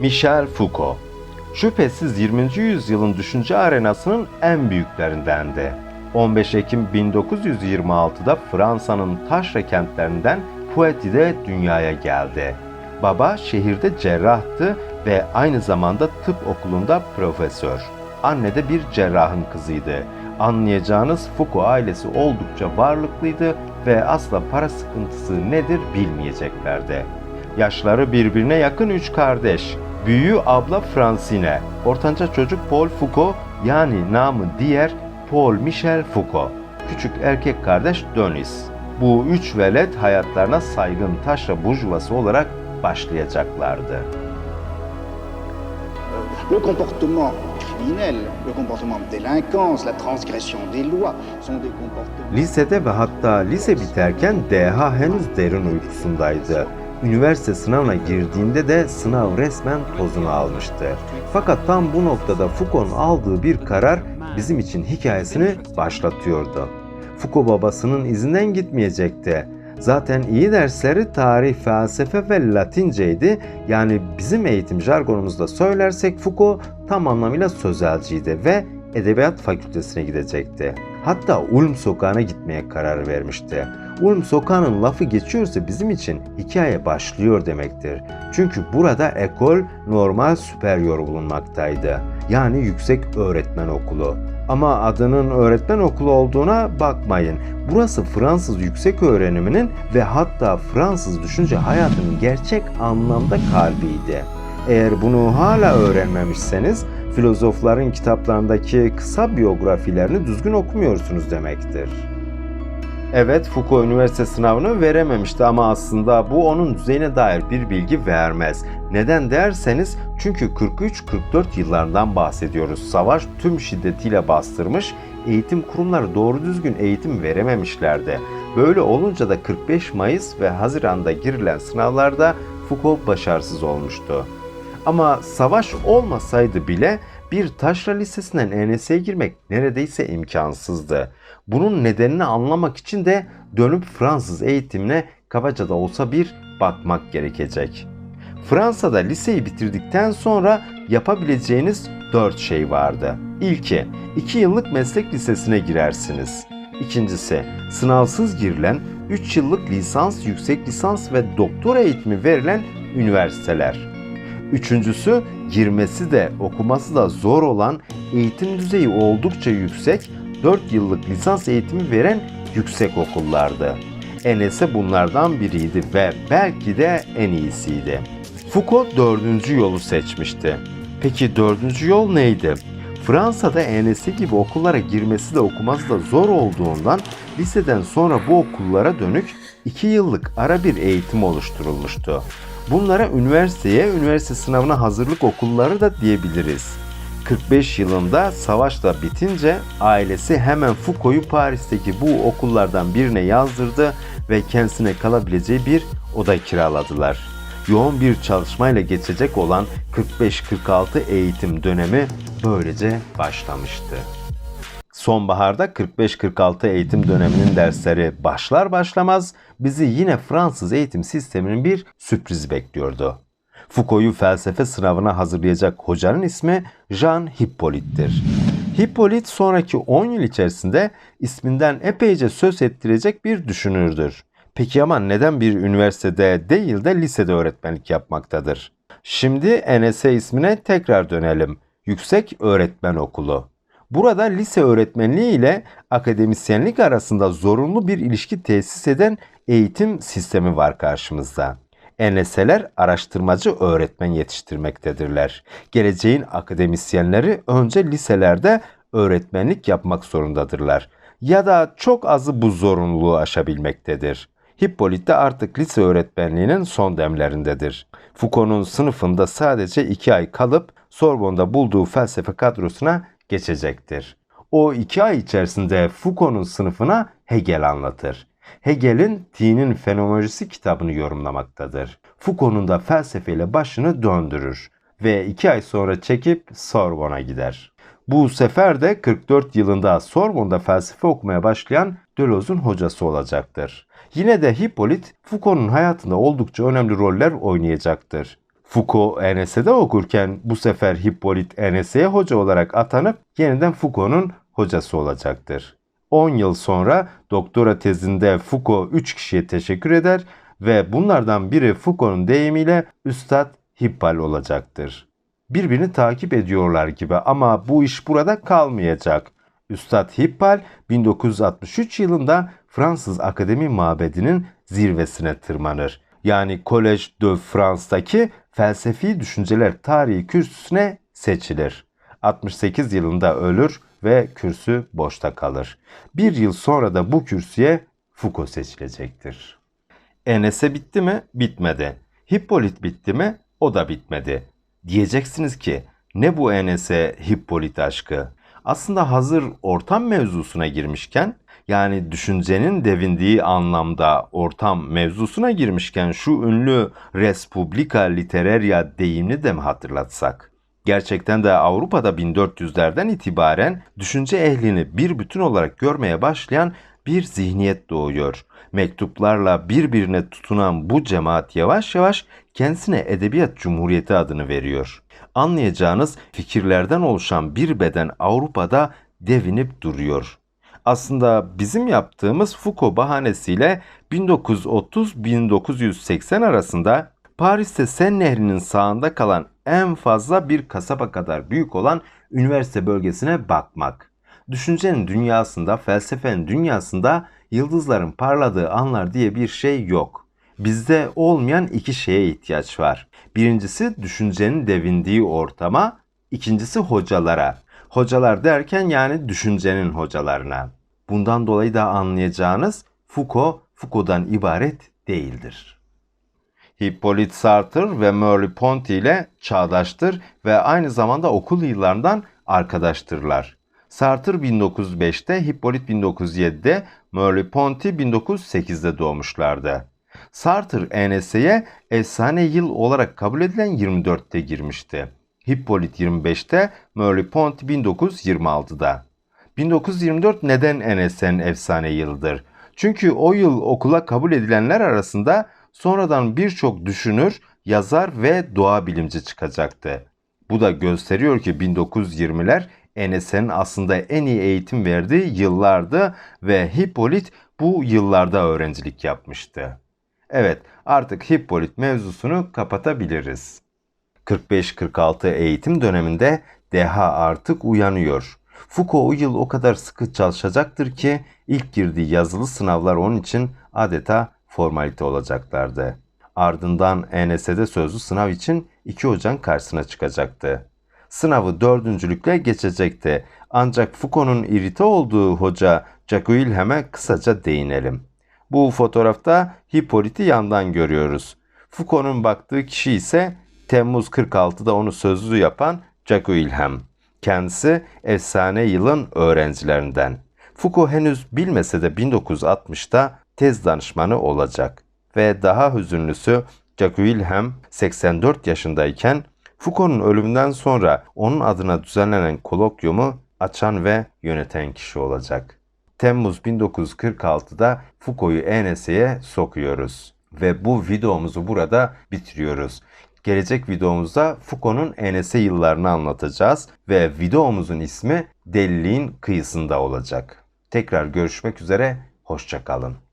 Michel Foucault Şüphesiz 20. yüzyılın düşünce arenasının en büyüklerindendi. 15 Ekim 1926'da Fransa'nın taşra kentlerinden Poitiers dünyaya geldi. Baba şehirde cerrahtı ve aynı zamanda tıp okulunda profesör. Anne de bir cerrahın kızıydı. Anlayacağınız Foucault ailesi oldukça varlıklıydı ve asla para sıkıntısı nedir bilmeyeceklerdi. Yaşları birbirine yakın üç kardeş. Büyüğü abla Francine, ortanca çocuk Paul Foucault yani namı diğer Paul Michel Foucault. Küçük erkek kardeş Denis. Bu üç velet hayatlarına saygın taşra burjuvası olarak başlayacaklardı. Le comportement criminel, le comportement de délinquance, la transgression des lois sont des comportements... Lisede ve hatta lise biterken DH henüz derin uykusundaydı. Üniversite sınavına girdiğinde de sınav resmen tozunu almıştı. Fakat tam bu noktada Foucault'un aldığı bir karar bizim için hikayesini başlatıyordu. Foucault babasının izinden gitmeyecekti. Zaten iyi dersleri tarih, felsefe ve Latinceydi. Yani bizim eğitim jargonumuzda söylersek Foucault tam anlamıyla sözelciydi ve Edebiyat Fakültesine gidecekti. Hatta Ulm Sokağı'na gitmeye karar vermişti. Ulm Sokağı'nın lafı geçiyorsa bizim için hikaye başlıyor demektir. Çünkü burada ekol normal süperyor bulunmaktaydı. Yani yüksek öğretmen okulu. Ama adının öğretmen okulu olduğuna bakmayın. Burası Fransız yüksek öğreniminin ve hatta Fransız düşünce hayatının gerçek anlamda kalbiydi. Eğer bunu hala öğrenmemişseniz filozofların kitaplarındaki kısa biyografilerini düzgün okumuyorsunuz demektir. Evet Foucault üniversite sınavını verememişti ama aslında bu onun düzeyine dair bir bilgi vermez. Neden derseniz çünkü 43-44 yıllarından bahsediyoruz. Savaş tüm şiddetiyle bastırmış, eğitim kurumları doğru düzgün eğitim verememişlerdi. Böyle olunca da 45 Mayıs ve Haziran'da girilen sınavlarda Foucault başarısız olmuştu. Ama savaş olmasaydı bile bir taşra lisesinden ENS'ye girmek neredeyse imkansızdı. Bunun nedenini anlamak için de dönüp Fransız eğitimine kabaca da olsa bir bakmak gerekecek. Fransa'da liseyi bitirdikten sonra yapabileceğiniz 4 şey vardı. İlki, 2 yıllık meslek lisesine girersiniz. İkincisi, sınavsız girilen 3 yıllık lisans, yüksek lisans ve doktora eğitimi verilen üniversiteler. Üçüncüsü girmesi de okuması da zor olan eğitim düzeyi oldukça yüksek 4 yıllık lisans eğitimi veren yüksek okullardı. Enese bunlardan biriydi ve belki de en iyisiydi. Foucault dördüncü yolu seçmişti. Peki dördüncü yol neydi? Fransa'da ENS gibi okullara girmesi de okuması da zor olduğundan liseden sonra bu okullara dönük 2 yıllık ara bir eğitim oluşturulmuştu. Bunlara üniversiteye, üniversite sınavına hazırlık okulları da diyebiliriz. 45 yılında savaş da bitince ailesi hemen Foucault'u Paris'teki bu okullardan birine yazdırdı ve kendisine kalabileceği bir oda kiraladılar. Yoğun bir çalışmayla geçecek olan 45-46 eğitim dönemi böylece başlamıştı. Sonbaharda 45-46 eğitim döneminin dersleri başlar başlamaz bizi yine Fransız eğitim sisteminin bir sürprizi bekliyordu. Foucault'u felsefe sınavına hazırlayacak hocanın ismi Jean Hippolyte'tir. Hippolyte sonraki 10 yıl içerisinde isminden epeyce söz ettirecek bir düşünürdür. Peki ama neden bir üniversitede değil de lisede öğretmenlik yapmaktadır? Şimdi NS ismine tekrar dönelim. Yüksek Öğretmen Okulu. Burada lise öğretmenliği ile akademisyenlik arasında zorunlu bir ilişki tesis eden eğitim sistemi var karşımızda. ENS'ler araştırmacı öğretmen yetiştirmektedirler. Geleceğin akademisyenleri önce liselerde öğretmenlik yapmak zorundadırlar. Ya da çok azı bu zorunluluğu aşabilmektedir. Hippolyte de artık lise öğretmenliğinin son demlerindedir. Foucault'un sınıfında sadece iki ay kalıp Sorbonne'da bulduğu felsefe kadrosuna geçecektir. O iki ay içerisinde Foucault'un sınıfına Hegel anlatır. Hegel'in Dinin Fenomenolojisi kitabını yorumlamaktadır. Foucault'un da felsefeyle başını döndürür ve iki ay sonra çekip Sorbonne'a gider. Bu sefer de 44 yılında Sorbonne'da felsefe okumaya başlayan Deleuze'un hocası olacaktır. Yine de Hippolyte Foucault'un hayatında oldukça önemli roller oynayacaktır. Foucault Enes'e okurken bu sefer Hippolyte Enes'e hoca olarak atanıp yeniden Foucault'un hocası olacaktır. 10 yıl sonra doktora tezinde Foucault 3 kişiye teşekkür eder ve bunlardan biri Foucault'un deyimiyle Üstad Hippal olacaktır. Birbirini takip ediyorlar gibi ama bu iş burada kalmayacak. Üstad Hippal 1963 yılında Fransız Akademi Mabedi'nin zirvesine tırmanır. Yani Collège de France'daki felsefi düşünceler tarihi kürsüsüne seçilir. 68 yılında ölür ve kürsü boşta kalır. Bir yıl sonra da bu kürsüye Foucault seçilecektir. Enes'e bitti mi? Bitmedi. Hippolit bitti mi? O da bitmedi. Diyeceksiniz ki ne bu Enes'e Hippolit aşkı? Aslında hazır ortam mevzusuna girmişken yani düşüncenin devindiği anlamda ortam mevzusuna girmişken şu ünlü Respublika Literaria deyimini de mi hatırlatsak? Gerçekten de Avrupa'da 1400'lerden itibaren düşünce ehlini bir bütün olarak görmeye başlayan bir zihniyet doğuyor. Mektuplarla birbirine tutunan bu cemaat yavaş yavaş kendisine Edebiyat Cumhuriyeti adını veriyor. Anlayacağınız fikirlerden oluşan bir beden Avrupa'da devinip duruyor. Aslında bizim yaptığımız Foucault bahanesiyle 1930-1980 arasında Paris'te Sen Nehri'nin sağında kalan en fazla bir kasaba kadar büyük olan üniversite bölgesine bakmak. Düşüncenin dünyasında, felsefenin dünyasında yıldızların parladığı anlar diye bir şey yok. Bizde olmayan iki şeye ihtiyaç var. Birincisi düşüncenin devindiği ortama, ikincisi hocalara. Hocalar derken yani düşüncenin hocalarına. Bundan dolayı da anlayacağınız Foucault, Foucault'dan ibaret değildir. Hippolyte Sartre ve Merleau-Ponty ile çağdaştır ve aynı zamanda okul yıllarından arkadaştırlar. Sartre 1905'te, Hippolyte 1907'de, Merleau-Ponty 1908'de doğmuşlardı. Sartre ENS'ye efsane yıl olarak kabul edilen 24'te girmişti. Hippolyte 25'te, Merleau-Ponty 1926'da. 1924 neden NSN efsane yıldır? Çünkü o yıl okula kabul edilenler arasında sonradan birçok düşünür, yazar ve doğa bilimci çıkacaktı. Bu da gösteriyor ki 1920'ler NSN'in aslında en iyi eğitim verdiği yıllardı ve Hippolyte bu yıllarda öğrencilik yapmıştı. Evet, artık Hippolyte mevzusunu kapatabiliriz. 45-46 eğitim döneminde Deha artık uyanıyor. Foucault o yıl o kadar sıkı çalışacaktır ki ilk girdiği yazılı sınavlar onun için adeta formalite olacaklardı. Ardından ENS'de sözlü sınav için iki hocanın karşısına çıkacaktı. Sınavı dördüncülükle geçecekti. Ancak Foucault'un irite olduğu hoca Jacques kısaca değinelim. Bu fotoğrafta Hippolyte'i yandan görüyoruz. Foucault'un baktığı kişi ise Temmuz 46'da onu sözlü yapan Jacques. Kendisi efsane yılın öğrencilerinden. Foucault henüz bilmese de 1960'ta tez danışmanı olacak. Ve daha hüzünlüsü Jacques Wilhelm 84 yaşındayken Foucault'un ölümünden sonra onun adına düzenlenen kolokyumu açan ve yöneten kişi olacak. Temmuz 1946'da Foucault'u ENS'ye sokuyoruz. Ve bu videomuzu burada bitiriyoruz. Gelecek videomuzda Foucault'un ENS yıllarını anlatacağız ve videomuzun ismi Deliliğin Kıyısında olacak. Tekrar görüşmek üzere, hoşçakalın.